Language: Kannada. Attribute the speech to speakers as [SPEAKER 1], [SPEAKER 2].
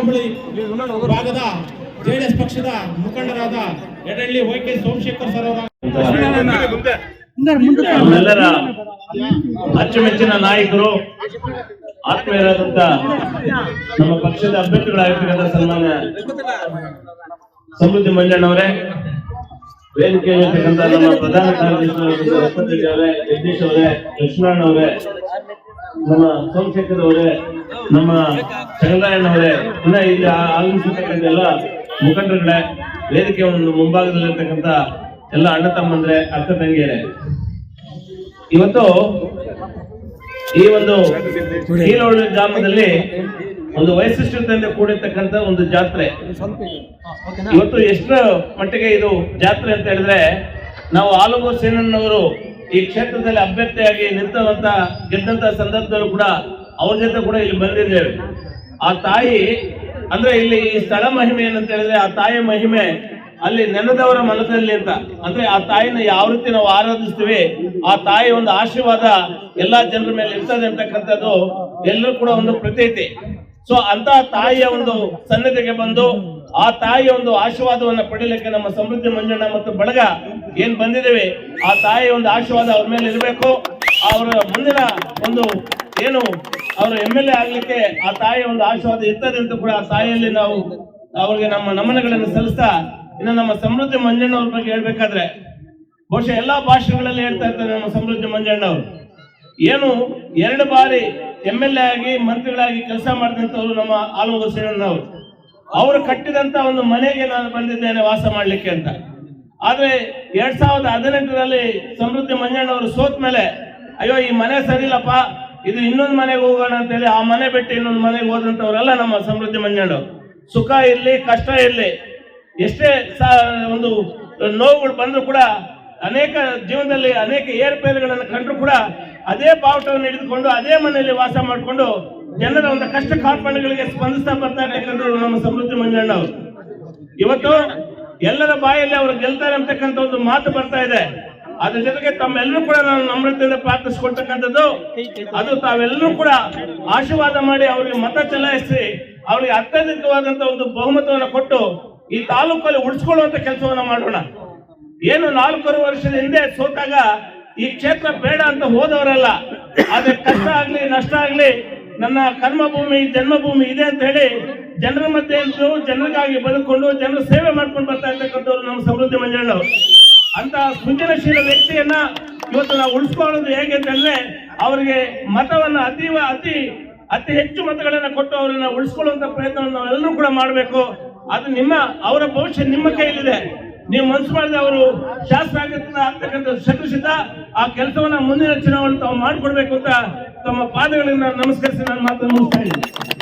[SPEAKER 1] ಹೋಬಳಿ ಭಾಗದ ಜೆಡಿಎಸ್ ಪಕ್ಷದ ಮುಖಂಡರಾದ Edahalli Y K Somashekar sir ಅವರ
[SPEAKER 2] ಅಚ್ಚುಮೆಚ್ಚಿನ ನಾಯಕರು, ಆತ್ಮೀಯರಾದಂತ ನಮ್ಮ ಪಕ್ಷದ ಅಭ್ಯರ್ಥಿಗಳಾಗಿರ್ತಕ್ಕಂಥ ಸನ್ಮಾನ್ಯ ಸಮೃದ್ಧಿ ಮಂಜಣ್ಣವರೇ ವೇದಿಕೆ ಇರ್ತಕ್ಕಂಥ ನಮ್ಮ ಪ್ರಧಾನ ಕಾರ್ಯದರ್ಶಿ ಅವರೇ, ಜಗದೀಶ್ ಅವರೇ ಲಕ್ಷ್ಮಣ್ ಅವರೇ, ನಮ್ಮ ಸೋಮಶೇಖರ್ ಅವರೇ ನಮ್ಮ ಚಂದ್ರಾಯಣ್ಣವರೇ ಇನ್ನ ಇಲ್ಲಿ ಆಗಮಿಸಿರ್ತಕ್ಕಂಥ ಮುಖಂಡರುಗಳೇ, ವೇದಿಕೆ ಒಂದು ಮುಂಭಾಗದಲ್ಲಿರ್ತಕ್ಕಂಥ ಎಲ್ಲ ಅಣ್ಣ ತಮ್ಮಂದ್ರೆ, ಅಕ್ಕ ತಂಗಿಯರೇ. ಇವತ್ತು ಈ ಒಂದು ಕೀಲೋಳಿ ಗ್ರಾಮದಲ್ಲಿ ಒಂದು ವೈಶಿಷ್ಟ್ಯತೆಯಿಂದ ಕೂಡಿರ್ತಕ್ಕಂಥ ಒಂದು ಜಾತ್ರೆ. ಇವತ್ತು ಎಷ್ಟು ಮಟ್ಟಿಗೆ ಇದು ಜಾತ್ರೆ ಅಂತ ಹೇಳಿದ್ರೆ, ನಾವು ಆಲೂರು ಸೇನಣ್ಣವರು ಈ ಕ್ಷೇತ್ರದಲ್ಲಿ ಅಭ್ಯರ್ಥಿಯಾಗಿ ನಿಂತವಂತ ಗೆದ್ದಂತ ಸಂದರ್ಭದಲ್ಲೂ ಕೂಡ ಅವ್ರ ಜೊತೆ ಕೂಡ ಇಲ್ಲಿ ಬಂದಿದ್ದೇವೆ. ಆ ತಾಯಿ, ಅಂದ್ರೆ ಇಲ್ಲಿ ಈ ಸ್ಥಳ ಮಹಿಮೆ ಏನಂತ ಹೇಳಿದ್ರೆ ಆ ತಾಯಿ ಮಹಿಮೆ ಅಲ್ಲಿ ನೆನೆದವರ ಮನದಲ್ಲಿ ಅಂತ. ಅಂದ್ರೆ ಆ ತಾಯಿನ ಯಾವ ರೀತಿ ನಾವು ಆರಾಧಿಸ್ತೀವಿ, ಆ ತಾಯಿ ಒಂದು ಆಶೀರ್ವಾದ ಎಲ್ಲಾ ಜನರ ಮೇಲೆ ಇರ್ತದೆ ಅಂತಕ್ಕಂಥದ್ದು ಎಲ್ಲರೂ ಕೂಡ ಒಂದು ಪ್ರತೀತಿ. ಸೊ ಅಂತ ತಾಯಿಯ ಒಂದು ಸನ್ನತೆಗೆ ಬಂದು, ಆ ತಾಯಿಯ ಒಂದು ಆಶೀರ್ವಾದವನ್ನ ಪಡೀಲಿಕ್ಕೆ ನಮ್ಮ ಸಮೃದ್ಧಿ ಮಂಜಣ್ಣ ಮತ್ತು ಬಳಗ ಏನ್ ಬಂದಿದ್ದೇವೆ, ಆ ತಾಯಿಯ ಒಂದು ಆಶೀರ್ವಾದ ಅವ್ರ ಮೇಲೆ ಇರಬೇಕು. ಅವರ ಮುಂದಿನ ಒಂದು ಏನು ಅವರು ಎಂ ಎಲ್ ಎ ಆಗ್ಲಿಕ್ಕೆ ಆ ತಾಯಿಯ ಒಂದು ಆಶೀರ್ವಾದ ಇರ್ತದೆ ಕೂಡ ಆ ತಾಯಿಯಲ್ಲಿ ನಾವು ಅವರಿಗೆ ನಮ್ಮ ನಮನಗಳನ್ನು ಸಲ್ಲಿಸ್ತಾ ಇನ್ನು ನಮ್ಮ ಸಮೃದ್ಧಿ ಮಂಜಣ್ಣ ಅವ್ರ ಬಗ್ಗೆ ಹೇಳ್ಬೇಕಾದ್ರೆ ಬಹುಶಃ ಎಲ್ಲಾ ಭಾಷೆಗಳಲ್ಲಿ ಹೇಳ್ತಾ ಇರ್ತಾರೆ ನಮ್ಮ ಸಮೃದ್ಧಿ ಮಂಜಣ್ಣ ಅವರು. ಏನು ಎರಡು ಬಾರಿ ಎಂ ಎಲ್ ಎ ಆಗಿ ಮಂತ್ರಿಗಳಾಗಿ ಕೆಲಸ ಮಾಡಿದಂಥವ್ರು ನಮ್ಮ ಆಲೂರು ಸೇನಣ್ಣವರು ಅವರು. ಕಟ್ಟಿದಂತ ಒಂದು ಮನೆಗೆ ನಾನು ಬಂದಿದ್ದೇನೆ ವಾಸ ಮಾಡ್ಲಿಕ್ಕೆ ಅಂತ. ಆದ್ರೆ ಎರಡ್ ಸಾವಿರದ ಹದಿನೆಂಟರಲ್ಲಿ ಸಮೃದ್ಧಿ ಮಂಜಣ್ಣ ಅವರು ಸೋತ್ ಮೇಲೆ ಅಯ್ಯೋ, ಈ ಮನೆ ಸರಿಯಿಲ್ಲಪ್ಪ. ಇದು ಇನ್ನೊಂದು ಮನೆಗೆ ಹೋಗೋಣ ಅಂತೇಳಿ ಆ ಮನೆ ಬಿಟ್ಟು ಇನ್ನೊಂದು ಮನೆಗೆ ಹೋದಂಥವರೆಲ್ಲ ನಮ್ಮ ಸಮೃದ್ಧಿ ಮಂಜಣ್ಣ ಸುಖ ಇರಲಿ, ಕಷ್ಟ ಇರಲಿ. ಎಷ್ಟೇ ಒಂದು ನೋವುಗಳು ಬಂದರೂ ಕೂಡ ಅನೇಕ ಜೀವನದಲ್ಲಿ ಅನೇಕ ಏರುಪೇರುಗಳನ್ನು ಕಂಡ್ರು ಕೂಡ ಅದೇ ಬಾವುಟವನ್ನು ಹಿಡಿದುಕೊಂಡು ಅದೇ ಮನೆಯಲ್ಲಿ ವಾಸ ಮಾಡಿಕೊಂಡು ಜನರ ಒಂದು ಕಷ್ಟ ಕಾರ್ಪಣ್ಯಗಳಿಗೆ ಸ್ಪಂದಿಸ್ತಾ ಬರ್ತಾ ಇರ್ತಕ್ಕಂಥವ್ರು ನಮ್ಮ ಸಮೃದ್ಧಿ ಮಂಜಣ್ಣ ಇವತ್ತು ಎಲ್ಲರ ಬಾಯಲ್ಲಿ ಅವರು ಗೆಲ್ತಾರೆ ಅಂತಕ್ಕಂಥ ಒಂದು ಮಾತು ಬರ್ತಾ ಇದೆ. ಅದ್ರ ಜೊತೆಗೆ ತಮ್ಮೆಲ್ಲರೂ ಕೂಡ ನಾನು ನಮ್ರತೆಯಿಂದ ಪ್ರಾರ್ಥಿಸ್ಕೊಳ್ತಕ್ಕಂಥದ್ದು ಅದು ತಾವೆಲ್ಲರೂ ಕೂಡ ಆಶೀರ್ವಾದ ಮಾಡಿ ಅವರಿಗೆ ಮತ ಚಲಾಯಿಸಿ, ಅವರಿಗೆ ಅತ್ಯಧಿಕವಾದಂತ ಒಂದು ಬಹುಮತವನ್ನು ಕೊಟ್ಟು ಈ ತಾಲೂಕಲ್ಲಿ ಉಳಿಸ್ಕೊಳ್ಳುವಂತ ಕೆಲಸವನ್ನ ಮಾಡೋಣ ಏನು ನಾಲ್ಕೂವರೆ ವರ್ಷದ ಹಿಂದೆ ಸೋತಾಗ ಈ ಕ್ಷೇತ್ರ ಬೇಡ ಅಂತ ಹೋದವರಲ್ಲ, ಆದ್ರೆ ಕಷ್ಟ ಆಗ್ಲಿ, ನಷ್ಟ ಆಗ್ಲಿ, ನನ್ನ ಕರ್ಮಭೂಮಿ, ಜನ್ಮಭೂಮಿ ಇದೆ ಅಂತ ಹೇಳಿ ಜನರ ಮಧ್ಯೆ ಜನರಿಗಾಗಿ ಬದುಕೊಂಡು, ಜನರ ಸೇವೆ ಮಾಡ್ಕೊಂಡು ಬರ್ತಾ ಇರ್ತಕ್ಕಂಥವ್ರು ನಮ್ಮ ಸಮೃದ್ಧಿ ಮಂಜಣ್ಣ ಅವರು. ಅಂತ ಸೃಜನಶೀಲ ವ್ಯಕ್ತಿಯನ್ನ ಇವತ್ತು ನಾವು ಉಳಿಸ್ಕೊಳ್ಳೋದು ಹೇಗೆ ಅಂತಂದ್ರೆ ಅವರಿಗೆ ಮತವನ್ನ ಅತೀವ ಅತಿ ಅತಿ ಹೆಚ್ಚು ಮತಗಳನ್ನ ಕೊಟ್ಟು ಅವರನ್ನ ಉಳಿಸ್ಕೊಳ್ಳುವಂತ ಪ್ರಯತ್ನವನ್ನು ನಾವೆಲ್ಲರೂ ಕೂಡ ಮಾಡಬೇಕು. ಅದು ನಿಮ್ಮ, ಅವರ ಭವಿಷ್ಯ ನಿಮ್ಮ ಕೈಲಿದೆ ನೀವು ಮನಸ್ಸು ಮಾಡಿದ ಅವರು ಶಾಸ್ತ್ರ ಆಗ್ತಕ್ಕಂಥ ಶತಸಿದ್ಧ ಆ ಕೆಲಸವನ್ನ ಮುಂದಿನ ಚುನಾವಣೆ ತಾವು ಮಾಡಿಕೊಡ್ಬೇಕು ಅಂತ ತಮ್ಮ ಪಾದಗಳಿಂದ ನಮಸ್ಕರಿಸಿ ನಾನು ಮಾತನ್ನು ಮುಗಿಸ್ತಾ ಇದ್ದೀನಿ.